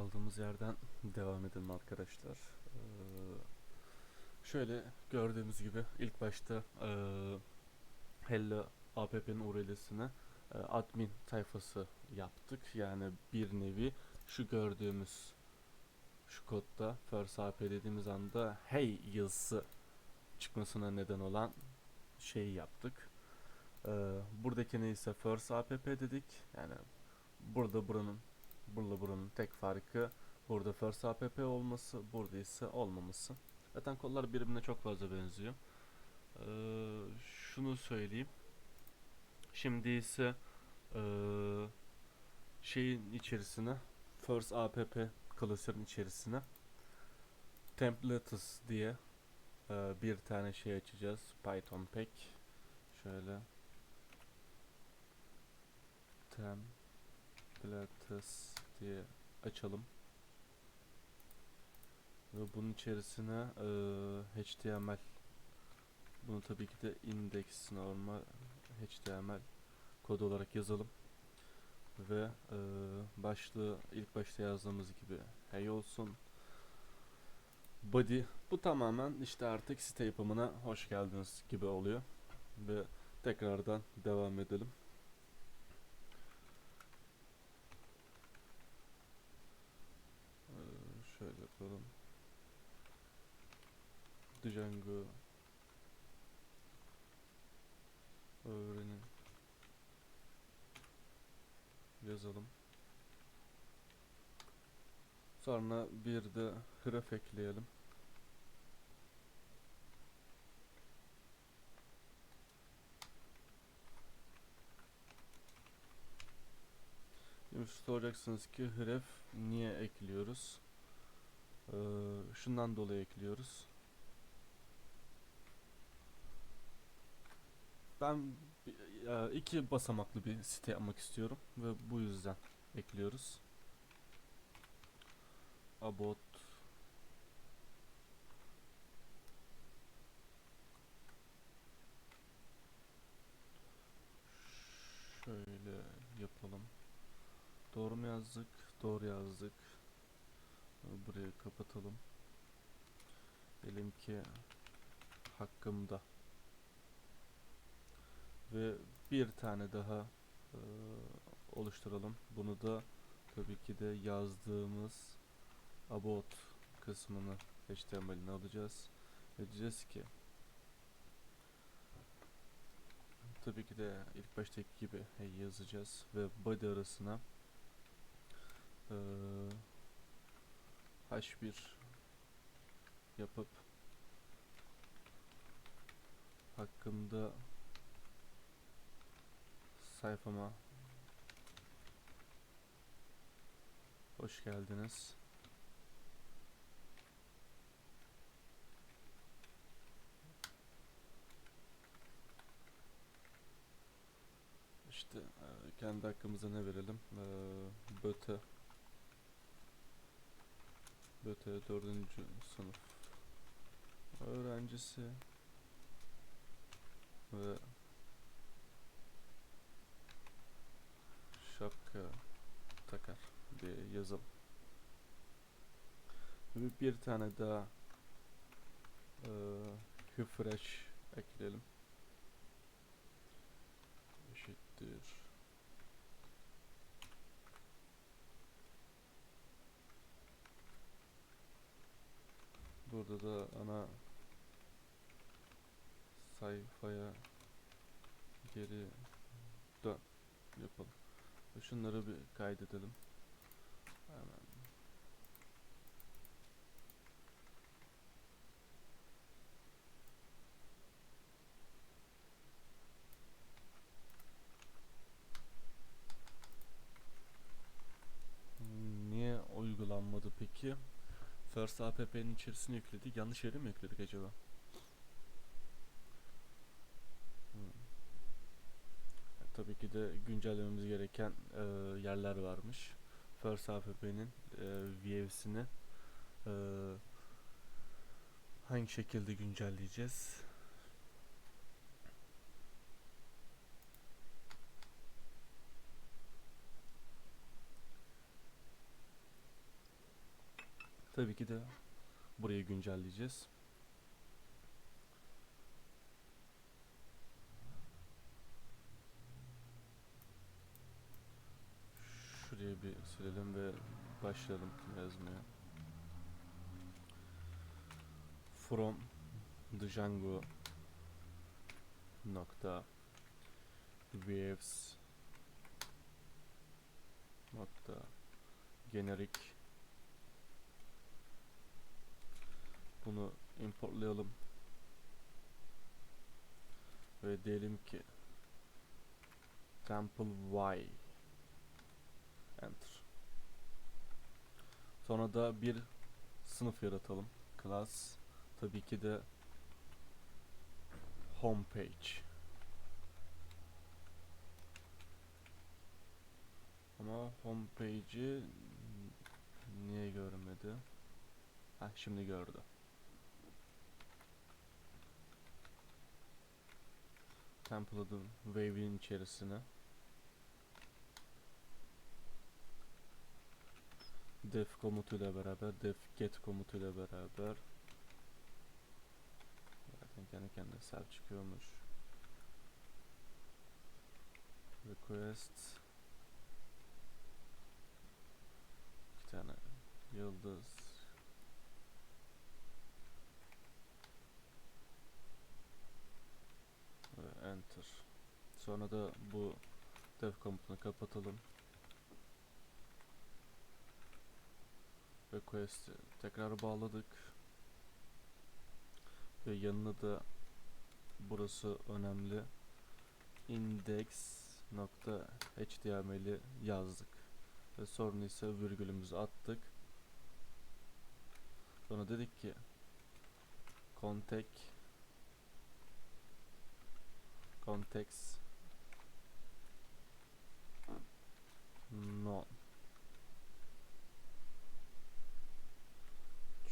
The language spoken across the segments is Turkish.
kaldığımız yerden devam edelim arkadaşlar. Ee, şöyle gördüğümüz gibi ilk başta ee, Hello app'nin URL'sine e, admin sayfası yaptık. Yani bir nevi şu gördüğümüz şu kodda first app dediğimiz anda hey yazısı çıkmasına neden olan şeyi yaptık. Ee, buradakine ise first app dedik. Yani burada buranın burada buranın tek farkı burada first app olması, burada ise olmaması. Zaten kodlar birbirine çok fazla benziyor. Ee, şunu söyleyeyim. Şimdi ise ee, şeyin içerisine first app klasörün içerisine templates diye ee, bir tane şey açacağız. Python pack. Şöyle templates diye açalım. Ve bunun içerisine eee, HTML bunu tabii ki de index normal HTML kod olarak yazalım. Ve eee, başlığı ilk başta yazdığımız gibi hey olsun. Body bu tamamen işte artık site yapımına hoş geldiniz gibi oluyor. Ve tekrardan devam edelim. Ee, yapalım. Django öğrenin yazalım. Sonra bir de href ekleyelim. Şimdi soracaksınız ki href niye ekliyoruz? Ee, şundan dolayı ekliyoruz. Ben e, iki basamaklı bir site yapmak istiyorum ve bu yüzden ekliyoruz. About şöyle yapalım. Doğru mu yazdık? Doğru yazdık. Burayı kapatalım. Diyelim ki hakkımda. Ve bir tane daha e, oluşturalım. Bunu da tabii ki de yazdığımız about kısmını HTML'ini alacağız. Ve diyeceğiz ki tabii ki de ilk baştaki gibi yazacağız ve body arasına eee, H1 yapıp hakkımda sayfama hoş geldiniz. İşte e, kendi hakkımıza ne verelim? E, Böte Böte dördüncü sınıf öğrencisi ve şapka takar diye yazalım. Ve bir tane daha e, refresh ekleyelim. Eşittir. Burada da ana sayfaya geri dön yapalım. Şunları bir kaydedelim. Hemen. Niye uygulanmadı peki? First app'nin içerisine yükledik. Yanlış yere mi yükledik acaba? Hmm. E, Tabii ki de güncellememiz gereken e, yerler varmış. First app'nin e, views'ini e, hangi şekilde güncelleyeceğiz? Tabii ki de burayı güncelleyeceğiz. Bir silelim ve başlayalım yazmaya. From Django nokta waves nokta generic bunu importlayalım ve diyelim ki temple y enter sonra da bir sınıf yaratalım. Class. Tabii ki de homepage. Ama homepage'i niye görmedi? Ha şimdi gördü. Template'ın wave'in içerisine def komutuyla beraber def get komutuyla beraber. Zaten kendi kendine self çıkıyormuş. Request. İki tane yıldız. Ve enter. Sonra da bu def komutunu kapatalım request'i tekrar bağladık. Ve yanına da burası önemli. index nokta html'i yazdık. Ve sonra ise virgülümüzü attık. Sonra dedik ki contact context non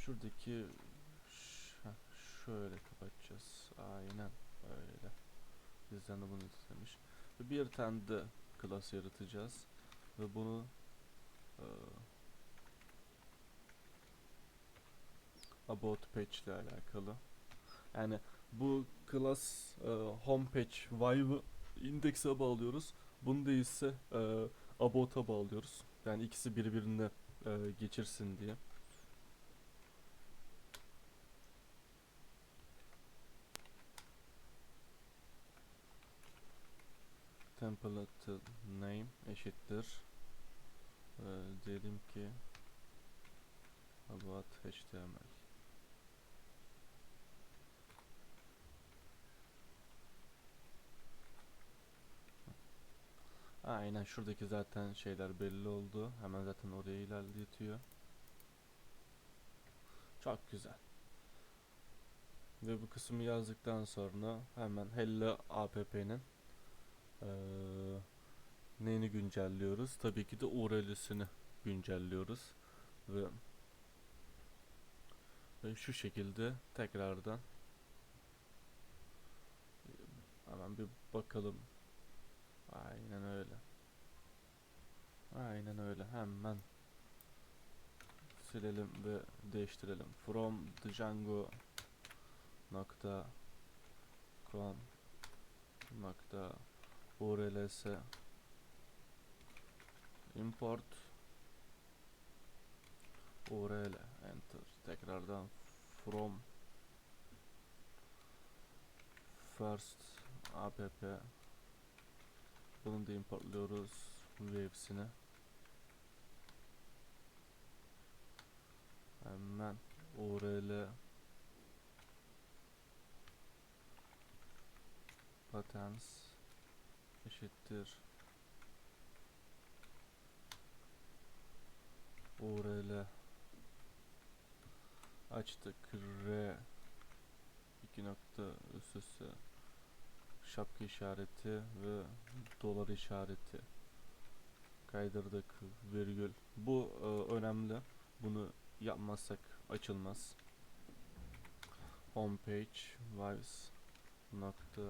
şuradaki şöyle kapatacağız aynen öyle bizden de bunu istemiş ve bir tane de class yaratacağız ve bunu eee, about page ile alakalı yani bu class e, homepage vibe'ı index'e bağlıyoruz. Bunu da ise e, about'a bağlıyoruz. Yani ikisi birbirine e, geçirsin diye. Template name eşittir. E, diyelim ki about html. Aynen şuradaki zaten şeyler belli oldu. Hemen zaten oraya ilerletiyor. Çok güzel. Ve bu kısmı yazdıktan sonra hemen Hello app'nin eee neyini güncelliyoruz? Tabii ki de URL'sini güncelliyoruz. Ve ve şu şekilde tekrardan hemen bir bakalım Aynen öyle. Aynen öyle. Hemen silelim ve değiştirelim. From Django nokta com nokta urls import. Url enter. Tekrardan from. First app bunu da importluyoruz waves'ine. Hemen url patterns eşittir. Url açtık. R. İki nokta üst üste. Şapka işareti ve dolar işareti. Kaydırdık. Virgül. Bu e, önemli. Bunu yapmazsak açılmaz. Homepage vibes nokta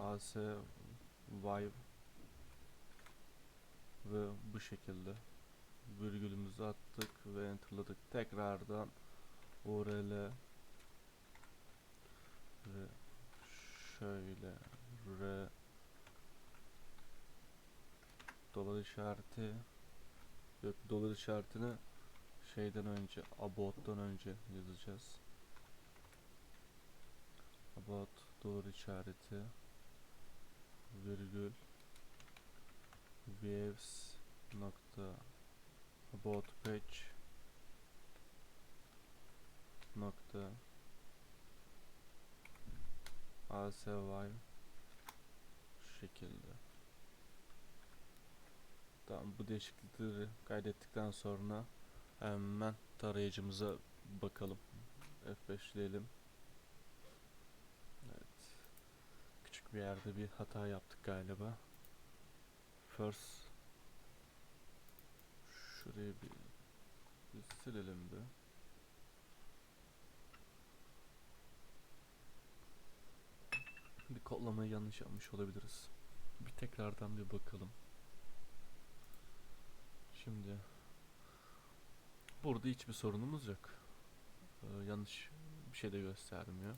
as vibe ve bu şekilde virgülümüzü attık ve enterladık. Tekrardan URL ve şöyle r dolar işareti yok dolar işaretini şeyden önce about'tan önce yazacağız. About dolar işareti virgül waves nokta about page nokta asy şekilde. Tamam bu değişiklikleri kaydettikten sonra hemen tarayıcımıza bakalım. F5'leyelim evet bir yerde bir hata yaptık galiba. First şurayı bir, bir silelim bir. Bir kodlamayı yanlış yapmış olabiliriz. Bir tekrardan bir bakalım. Şimdi burada hiçbir sorunumuz yok. Ee, yanlış bir şey de göstermiyor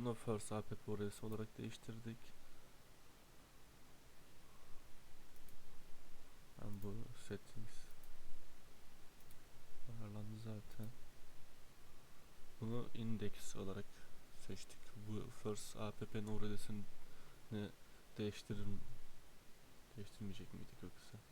Bunu first app URL'si olarak değiştirdik. Ben bu settings ayarlandı zaten. Bunu index olarak seçtik. Bu first app'in URL'sini değiştirir değiştirmeyecek miydik yoksa?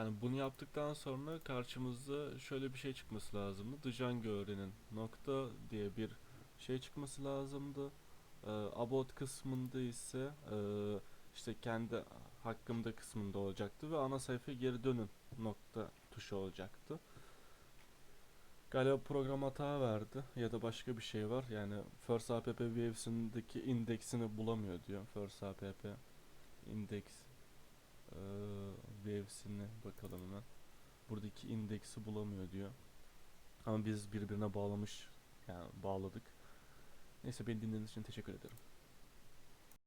Yani bunu yaptıktan sonra karşımızda şöyle bir şey çıkması lazımdı. Django öğrenin nokta diye bir şey çıkması lazımdı. Ee, about kısmında ise e, işte kendi hakkımda kısmında olacaktı ve ana sayfaya geri dönün nokta tuşu olacaktı. Galiba program hata verdi ya da başka bir şey var. Yani First App Waves'indeki indeksini bulamıyor diyor. First App index ee, Waves'ine bakalım hemen. Buradaki indeksi bulamıyor diyor. Ama biz birbirine bağlamış yani bağladık. Neyse beni dinlediğiniz için teşekkür ederim.